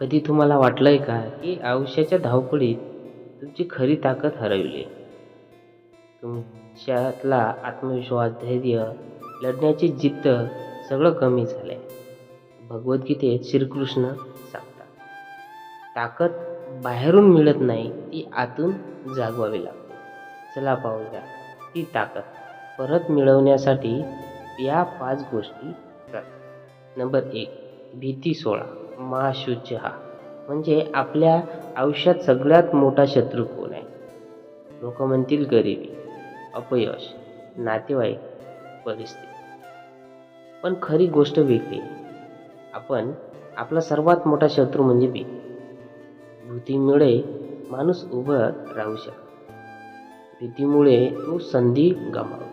कधी तुम्हाला वाटलंय का की आयुष्याच्या धावपळीत तुमची खरी ताकद हरवली? तुमच्यातला आत्मविश्वास धैर्य लढण्याची जिद्द सगळं कमी झालंय. भगवद्गीतेत श्रीकृष्ण सांगतात ताकद बाहेरून मिळत नाही ती आतून जागवावी लागते. चला पाहूया ती ताकद परत मिळवण्यासाठी या पाच गोष्टी करा नंबर एक भीती सोळा महाशुच हा. म्हणजे आपल्या आयुष्यात सगळ्यात मोठा शत्रू कोण आहे? लोक म्हणतील गरिबी अपयश नातेवाईक परिस्थिती. पण खरी गोष्ट वेगळी आपण आपला सर्वात मोठा शत्रू म्हणजे भीती भीतीमुळे माणूस उभं राहू शकतो. भीतीमुळे तो संधी गमावतो.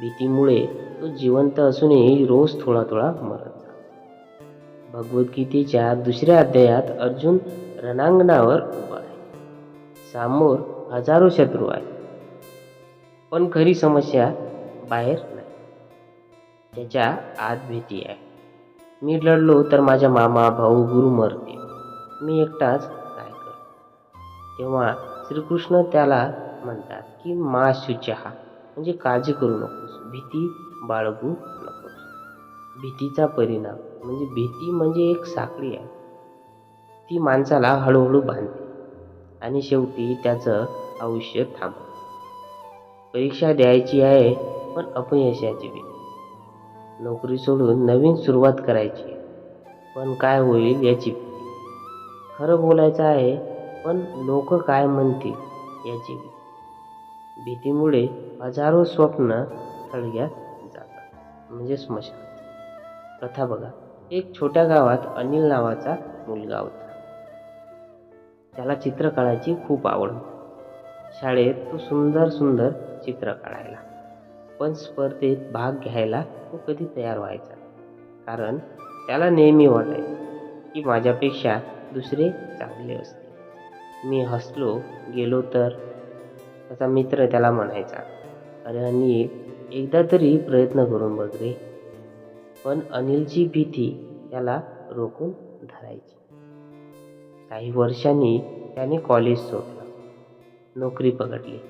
भीतीमुळे तो जिवंत असूनही रोज थोडा थोडा मरत. भगवद्गीतेच्या दुसऱ्या अध्यायात अर्जुन रणांगणावर उभा आहे. समोर हजारो शत्रू आहेत. पण खरी समस्या बाहेर नाही. त्याच्या आत भीती आहे. मी लढलो तर माझ्या मामा भाऊ गुरु मरते मी एकटाच काय करू? तेव्हा श्रीकृष्ण त्याला म्हणतात की मा शुचहा. म्हणजे काळजी करू नकोस. भीती बाळगू नकोस. भीतीचा परिणाम म्हणजे भीती म्हणजे एक साखळी आहे. ती माणसाला हळूहळू बांधते आणि शेवटी त्याचं आयुष्य थांबते परीक्षा द्यायची आहे पण अपयशाची भीती नोकरी सोडून नवीन सुरुवात करायची पण काय होईल याची भीती. खरं बोलायचं आहे पण लोक काय म्हणतील याची भीती. भीतीमुळे हजारो स्वप्न थडग्यात जातात. म्हणजे स्मशान. कथा बघा. एक छोट्या गावात अनिल नावाचा मुलगा होता. त्याला चित्र काढायची खूप आवड होती. शाळेत तो सुंदर सुंदर चित्र काढायला. पण स्पर्धेत भाग घ्यायला तो कधी तयार व्हायचा कारण त्याला नेहमी वाटायचं की माझ्यापेक्षा दुसरे चांगले असते मी हसलो गेलो तर? त्याचा मित्र त्याला म्हणायचा अरे अनिल एकदा तरी प्रयत्न करून बघ रे. पण अनिलची भीती त्याला रोखून धरायची. काही वर्षांनी त्याने कॉलेज सोडलं. नोकरी पकडली.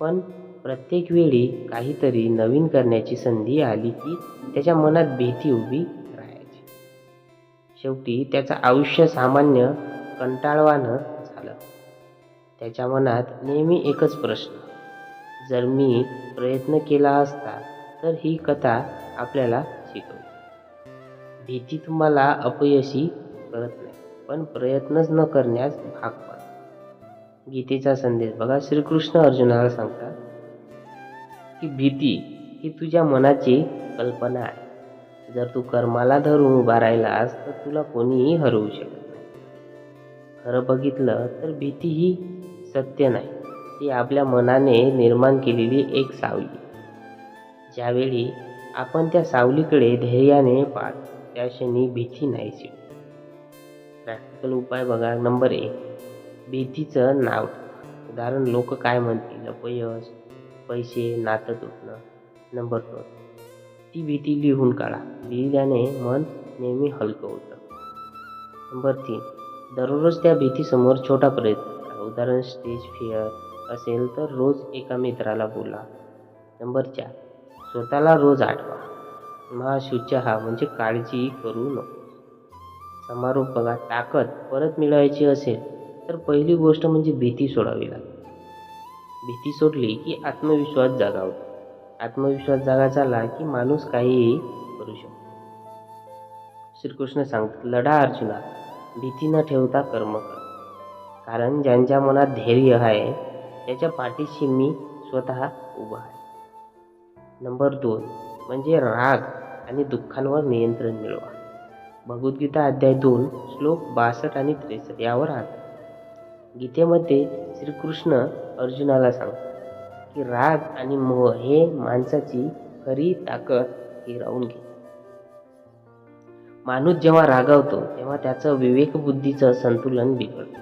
पण प्रत्येक वेळी काहीतरी नवीन करण्याची संधी आली की त्याच्या मनात भीती उभी राहायची. शेवटी त्याचं आयुष्य सामान्य कंटाळवानं झालं. त्याच्या मनात नेहमी एकच प्रश्न. जर मी प्रयत्न केला असता तर ही कथा आपल्याला भीती तुम्हाला अपयशी करत नाही. पण प्रयत्नच न करण्यास भाग पाडते गीतेचा संदेश बघा. श्रीकृष्ण अर्जुनाला सांगतात की भीती ही तुझ्या मनाची कल्पना आहे. जर तू कर्माला धरून उभा राहिलास तर तुला कोणीही हरवू शकत नाही. खरं बघितलं तर भीती ही सत्य नाही. ती आपल्या मनाने निर्माण केलेली एक सावली. ज्यावेळी आपण त्या सावलीकडे धैर्याने पाहतो त्या क्षणी भीती नाहीशी. प्रॅक्टिकल उपाय बघा. नंबर एक भीतीचं नाव. उदाहरण लोक काय म्हणतील? अपयश पैसे नातं तुटणं. नंबर दोन ती भीती लिहून काढा. लिहिल्याने मन नेहमी हलकं होतं. नंबर तीन दररोज त्या भीतीसमोर छोटा प्रयत्न करा. उदाहरण स्टेज फिअर असेल तर रोज एका मित्राला बोला. नंबर चार स्वतःला रोज आठवा. महाशुच हा म्हणजे काळजी करू नको. समारोप बघा ताकद परत मिळवायची असेल तर पहिली गोष्ट म्हणजे भीती सोडावी लागते. भीती सोडली की आत्मविश्वास जागावं आत्मविश्वास जागा झाला की माणूस काहीही करू शकतो. श्रीकृष्ण सांगतात लढा अर्जुना भीती न ठेवता कर्म कर. कारण ज्यांच्या मनात धैर्य आहे त्याच्या पाठीशी मी स्वतः उभा आहे. नंबर दोन म्हणजे राग. आणि दुःखांवर नियंत्रण मिळवा. भगवद्गीता अध्याय दोन श्लोक बासष्ट आणि त्रेसष्ट यावर आधार गीतेमध्ये श्रीकृष्ण अर्जुनाला सांगतात की राग आणि मोह हे माणसाची खरी ताकद हिरावून घे माणूस जेव्हा रागावतो तेव्हा त्याचं विवेकबुद्धीचं संतुलन बिघडतं.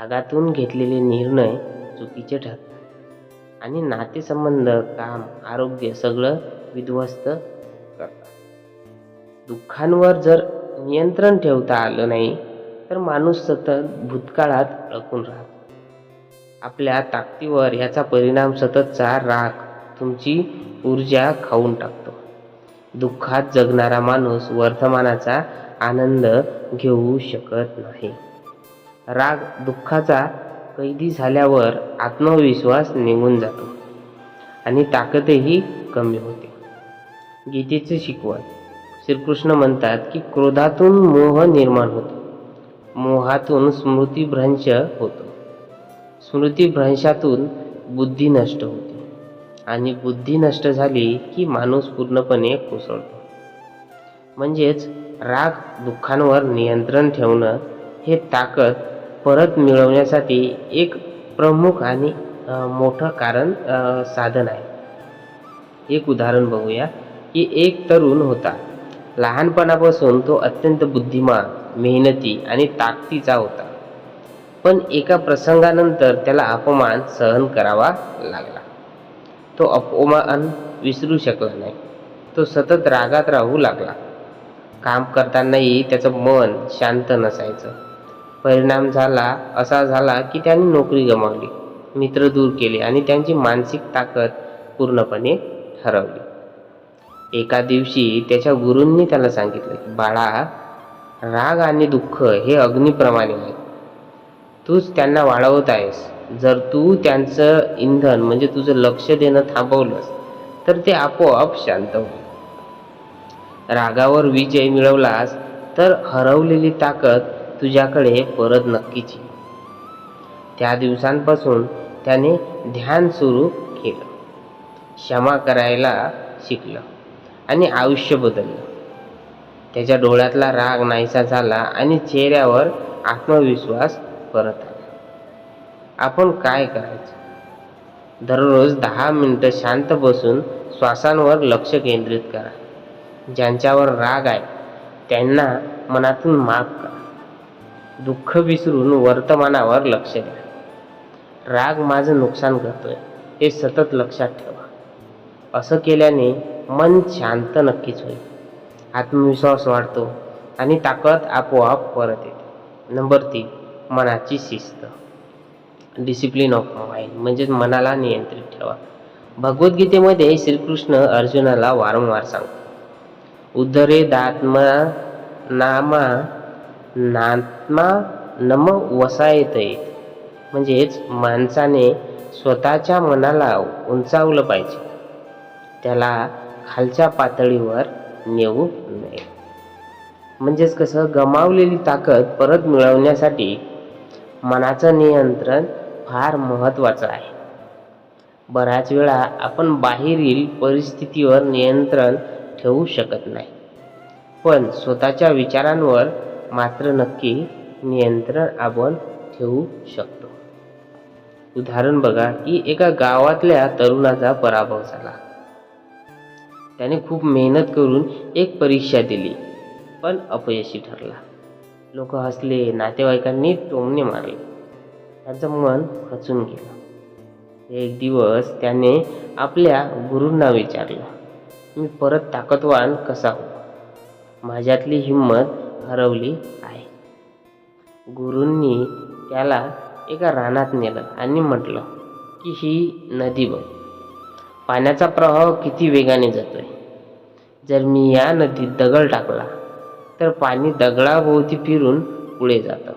रागातून घेतलेले निर्णय चुकीचे ठरतात. आणि नातेसंबंध काम आरोग्य सगळं विध्वस्त करतात. दुःखांवर जर नियंत्रण ठेवता आलं नाही तर माणूस सतत भूतकाळात अडकून राहतो. आपल्या ताकदीवर याचा परिणाम सततचा राग तुमची ऊर्जा खाऊन टाकतो. दुःखात जगणारा माणूस वर्तमानाचा आनंद घेऊ शकत नाही. राग दुःखाचा कैदी झाल्यावर आत्मविश्वास निघून जातो आणि ताकदही कमी होते. गीतेचे शिकवण. श्रीकृष्ण म्हणतात की क्रोधातून मोह निर्माण होतो. मोहातून स्मृतीभ्रंश होतो. स्मृतीभ्रंशातून बुद्धी नष्ट होते. आणि बुद्धी नष्ट झाली की माणूस पूर्णपणे कोसळतो. म्हणजेच राग दुःखांवर नियंत्रण ठेवणं हे ताकद परत मिळवण्यासाठी एक प्रमुख आणि मोठं कारण साधन आहे. एक उदाहरण बघूया. की एक तरुण होता. लहानपणापासून तो अत्यंत बुद्धिमान मेहनती आणि ताकदीचा होता. पण एका प्रसंगानंतर त्याला अपमान सहन करावा लागला. तो अपमान विसरू शकला नाही. तो सतत रागात राहू लागला. काम करतानाही त्याचं मन शांत नसायचं. परिणाम झाला असा झाला की त्याने नोकरी गमावली मित्र दूर केले आणि त्यांची मानसिक ताकद पूर्णपणे हरवली. एका दिवशी त्याच्या गुरूंनी त्याला सांगितलं की बाळा राग आणि दुःख हे अग्निप्रमाणे आहेत तूच त्यांना वाढवत आहेस. जर तू त्यांचं इंधन म्हणजे तुझं लक्ष देणं थांबवलंस तर ते आपोआप शांत होईल. रागावर विजय मिळवलास तर हरवलेली ताकद तुझ्याकडे परत नक्कीच येईल. त्या दिवसांपासून त्याने ध्यान सुरू केलं. क्षमा करायला शिकलं. आणि आयुष्य बदललं. त्याच्या डोळ्यातला राग नाहीसा झाला आणि चेहऱ्यावर आत्मविश्वास परत आला. आपण काय करायचं? दररोज दहा मिनटं शांत बसून श्वासांवर लक्ष केंद्रित करा. ज्यांच्यावर राग आहे त्यांना मनातून माफ करा. दुःख विसरून वर्तमानावर लक्ष द्या. राग माझं नुकसान करतोय हे सतत लक्षात ठेवा. असं केल्याने मन शांत नक्कीच होईल. आत्मविश्वास वाढतो आणि ताकद आपोआप परत येते. नंबर तीन मनाची शिस्त. डिसिप्लिन ऑफ माइंड म्हणजेच मनाला नियंत्रित ठेवा. भगवद्गीतेमध्ये श्रीकृष्ण अर्जुनाला वारंवार सांगतो. उद्धरेदात्मा नामा नात्मा नम वसायत म्हणजेच माणसाने स्वतःच्या मनाला उंचावलं पाहिजे. त्याला खालच्या पातळीवर नेऊ नये. म्हणजेच कसं? गमावलेली ताकद परत मिळवण्यासाठी मनाचं नियंत्रण फार महत्त्वाचं आहे. बऱ्याच वेळा आपण बाहेरील परिस्थितीवर नियंत्रण ठेवू शकत नाही. पण स्वतःच्या विचारांवर मात्र नक्की नियंत्रण आपण ठेवू शकतो. उदाहरण बघा की एका गावातल्या तरुणाचा पराभव झाला. त्याने खूप मेहनत करून एक परीक्षा दिली. पण अपयशी ठरला. लोक हसले नातेवाईकांनी टोमणे मारले. त्याचं मन खचून गेलं. एक दिवस त्याने आपल्या गुरूंना विचारलं मी परत ताकदवान कसा हो? माझ्यातली हिंमत हरवली आहे. गुरूंनी त्याला एका रानात नेलं आणि म्हटलं की ही नदी बघ. पाण्याचा प्रवाह किती वेगाने जातोय. जर मी या नदीत दगड टाकला तर पाणी दगडाभोवती फिरून पुढे जातं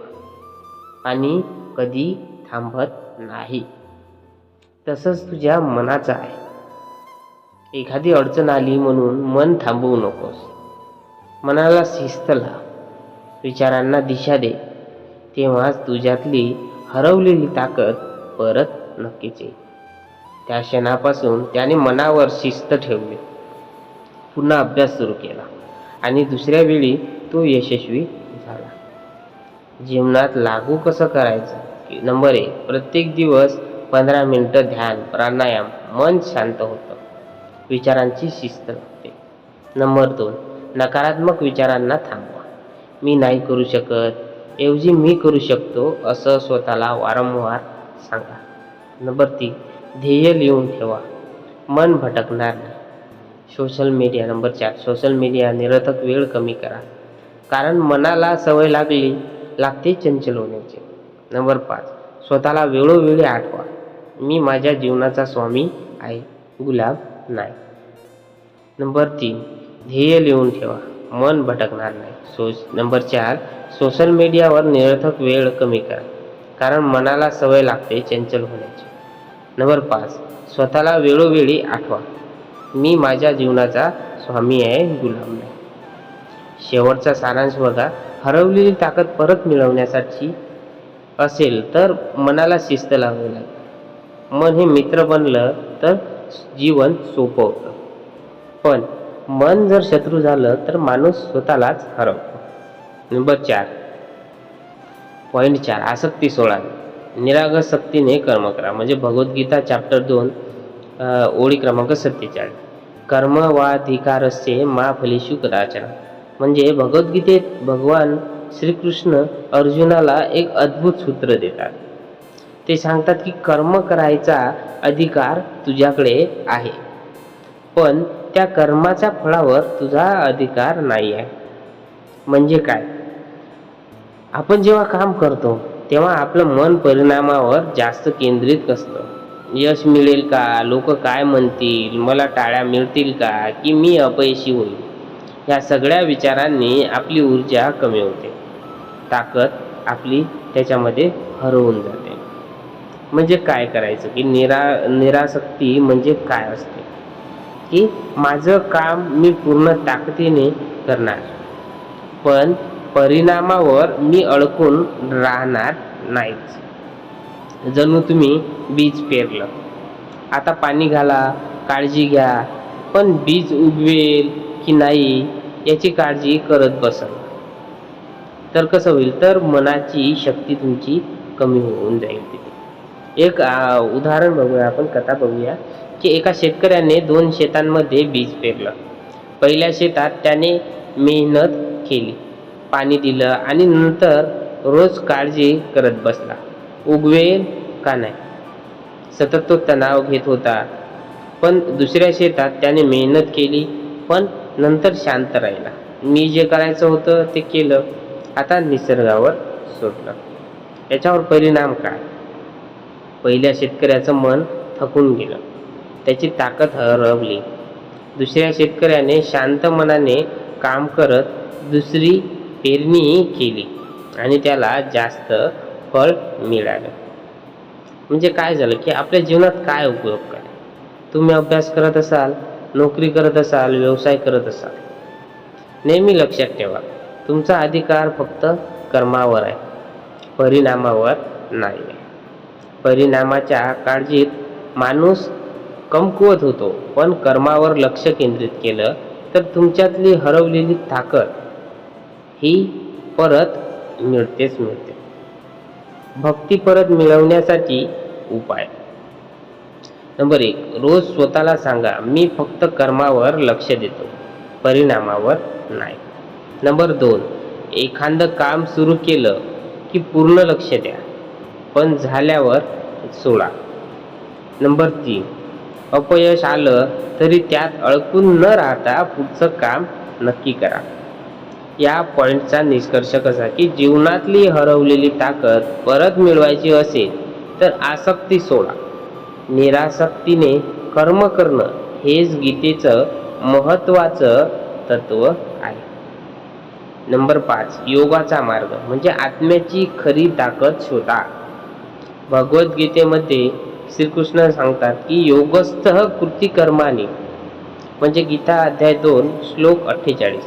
पाणी कधी थांबत नाही. तसंच तुझ्या मनाचं आहे. एखादी अडचण आली म्हणून मन थांबवू नकोस. मनाला शिस्त लाव. विचारांना दिशा दे. तेव्हाच तुझ्यातली हरवलेली ताकद परत नक्कीच येईल. त्या क्षणापासून त्याने मनावर शिस्त ठेवली. पुन्हा अभ्यास सुरू केला. आणि दुसऱ्या वेळी तो यशस्वी झाला. जीवनात लागू कसं करायचं? नंबर एक प्रत्येक दिवस पंधरा मिनटं ध्यान प्राणायाम मन शांत होतं. विचारांची शिस्त लागते. नंबर दोन नकारात्मक विचारांना थांबवा. मी नाही करू शकत ऐवजी मी करू शकतो असं स्वतःला वारंवार सांगा. नंबर तीन ध्येय लिहून ठेवा. मन भटकणार नाही. सोशल मीडिया नंबर चार. सोशल मीडिया निरर्थक वेळ कमी करा. कारण मनाला सवय लागली लागते चंचल होण्याची. नंबर पाच. स्वतःला वेळोवेळी आठवा. मी माझ्या जीवनाचा स्वामी आहे गुलाब नाही. नंबर तीन. ध्येय लिहून ठेवा. मन भटकणार नाही. सो नंबर चार. सोशल मीडियावर निरर्थक वेळ कमी करा. कारण मनाला सवय लागते चंचल होण्याची. नंबर पाच स्वतःला वेळोवेळी आठवा. मी माझ्या जीवनाचा स्वामी आहे गुलाम नाही शेवटचा सारांश बघा. हरवलेली ताकद परत मिळवण्यासाठी असेल तर मनाला शिस्त लावावी लागेल. मन हे मित्र बनलं तर जीवन सोपं होतं. पण मन जर शत्रू झालं तर माणूस स्वतःलाच हरवतो. नंबर चार. पॉईंट चार. आसक्ती सोळा. निरागसक्तीने कर्म करा. म्हणजे भगवद्गीता चॅप्टर दोन ओळी क्रमांक सत्तेचाळीस. कर्म वाधिकारस्य मा फलेषु कदाचन म्हणजे भगवद्गीतेत भगवान श्रीकृष्ण अर्जुनाला एक अद्भुत सूत्र देतात. ते सांगतात की कर्म करायचा अधिकार तुझ्याकडे आहे. पण त्या कर्माच्या फळावर तुझा अधिकार नाही आहे. म्हणजे काय? आपण जेव्हा काम करतो तेव्हा आपलं मन परिणामावर जास्त केंद्रित असतं. यश मिळेल का? लोक काय म्हणतील? मला टाळ्या मिळतील का? की मी अपयशी होईल? या सगळ्या विचारांनी आपली ऊर्जा कमी होते. ताकद आपली त्याच्यामध्ये हरवून जाते. म्हणजे काय करायचं? की निरा निरासक्ती म्हणजे काय असते? की माझं काम मी पूर्ण ताकदीने करणार. पण परिणामावर मी अडकून राहणार नाहीच. जणू तुम्ही बीज पेरलं. आता पाणी घाला काळजी घ्या पण बीज उगवेल की नाही याची काळजी करत बसल तर कसं होईल? तर मनाची शक्ती तुमची कमी होऊन जाईल तिथे. एक उदाहरण बघूया आपण कथा बघूया की एका शेतकऱ्याने दोन शेतांमध्ये बीज पेरलं. पहिल्या शेतात त्याने मेहनत केली. पाणी दिलं आणि नंतर रोज काळजी करत बसला. उगवेल का नाही? सतत तो तणाव घेत होता. पण दुसऱ्या शेतात त्याने मेहनत केली पण नंतर शांत राहिला. मी जे करायचं होतं ते केलं. आता निसर्गावर सोडलं. याच्यावर परिणाम काय? पहिल्या शेतकऱ्याचं मन थकून गेलं. त्याची ताकद हरवली. दुसऱ्या शेतकऱ्याने शांत मनाने काम करत दुसरी पेरणी केली आणि त्याला जास्त फळ मिळालं. म्हणजे काय झालं की आपल्या जीवनात काय उपयोग काय तुम्ही अभ्यास करत असाल नोकरी करत असाल व्यवसाय करत असाल नेहमी लक्षात ठेवा तुमचा अधिकार फक्त कर्मावर आहे परिणामावर नाही आहे. परिणामाच्या काळजीत माणूस कमकुवत होतो पण कर्मावर लक्ष केंद्रित केलं तर तुमच्यातली हरवलेली ताकद ही परत मिळतेच मिळते. भक्ती परत मिळवण्यासाठी उपाय. नंबर एक रोज स्वतःला सांगा मी फक्त कर्मावर लक्ष देतो परिणामावर नाही. नंबर दोन एखादं काम सुरू केलं की पूर्ण लक्ष द्या पण झाल्यावर सोडा. नंबर तीन अपयश आलं तरी त्यात अडकून न राहता पुढचं काम नक्की करा. या पॉईंटचा निष्कर्ष कसा की जीवनातली हरवलेली ताकद परत मिळवायची असेल तर आसक्ती सोडा. निरासक्तीने कर्म करणं हेच गीतेचं महत्त्वाचं तत्व आहे. नंबर पाच योगाचा मार्ग म्हणजे आत्म्याची खरी ताकद शोधा. भगवद्गीतेमध्ये श्रीकृष्ण सांगतात की योगस्थ कृती कर्माने म्हणजे गीता अध्याय दोन श्लोक अठ्ठेचाळीस.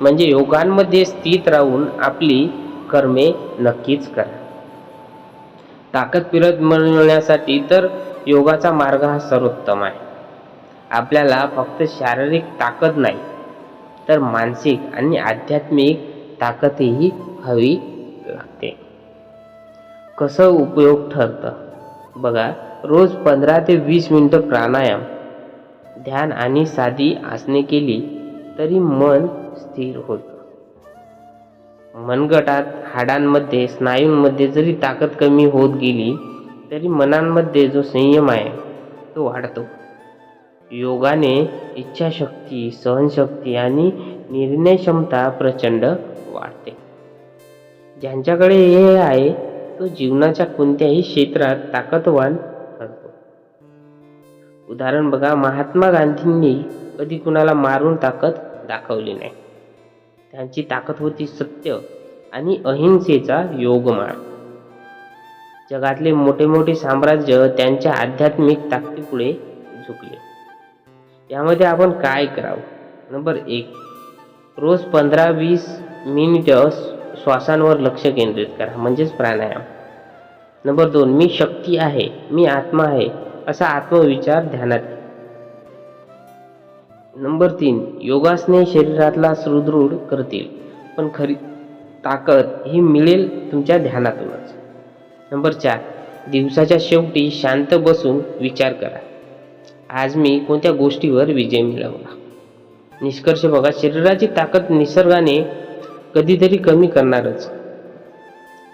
म्हणजे योगांमध्ये स्थित राहून आपली कर्मे नक्कीच करा. ताकद पिरत मिळवण्यासाठी तर योगाचा मार्ग हा सर्वोत्तम आहे. आपल्याला फक्त शारीरिक ताकद नाही तर मानसिक आणि आध्यात्मिक ताकदही हवी लागते. कसं उपयोग ठरतं? बघा रोज पंधरा ते वीस मिनटं प्राणायाम ध्यान आणि साधी आसने केली तरी मन स्थिर होतं. मनगटात हाडांमध्ये स्नायूंमध्ये जरी ताकद कमी होत गेली तरी मनांमध्ये जो संयम आहे तो वाढतो. योगाने इच्छाशक्ती सहनशक्ती आणि निर्णय क्षमता प्रचंड वाढते. ज्यांच्याकडे हे आहे तो जीवनाच्या कोणत्याही क्षेत्रात ताकदवान ठरतो. उदाहरण बघा महात्मा गांधींनी कधी कुणाला मारून ताकद दाखवली नाही. त्यांची ताकद होती सत्य आणि अहिंसेचा योगमार्ग जगातले मोठे मोठे साम्राज्य त्यांच्या आध्यात्मिक ताकदीपुढे झुकले. यामध्ये आपण काय करावं? नंबर एक रोज पंधरा वीस मिनिटं श्वासांवर लक्ष केंद्रित करा म्हणजेच प्राणायाम. नंबर दोन मी शक्ती आहे मी आत्मा आहे असा आत्मविचार ध्यानात घ्या. नंबर तीन योगासने शरीरातला सुदृढ करतील. पण खरी ताकद ही मिळेल तुमच्या ध्यानातूनच. नंबर चार दिवसाच्या शेवटी शांत बसून विचार करा. आज मी कोणत्या गोष्टीवर विजय मिळवला? निष्कर्ष बघा शरीराची ताकद निसर्गाने कधीतरी कमी करणारच.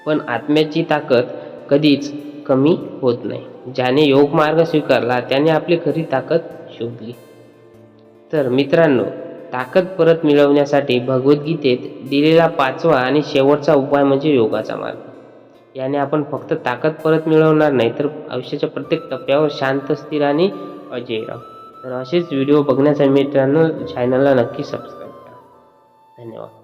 पण आत्म्याची ताकद कधीच कमी होत नाही. ज्याने योग मार्ग स्वीकारला त्याने आपली खरी ताकद शोधली. तर मित्रांनो ताकद परत मिळवण्यासाठी भगवद्गीतेत दिलेला पाचवा आणि शेवटचा उपाय म्हणजे योगाचा मार्ग. याने आपण फक्त ताकद परत मिळवणार नाही तर आयुष्याच्या प्रत्येक टप्प्यावर शांत स्थिर आणि अजय राहू. तर असेच व्हिडिओ बघण्यासाठी मित्रांनो चॅनलला नक्की सबस्क्राईब करा. धन्यवाद.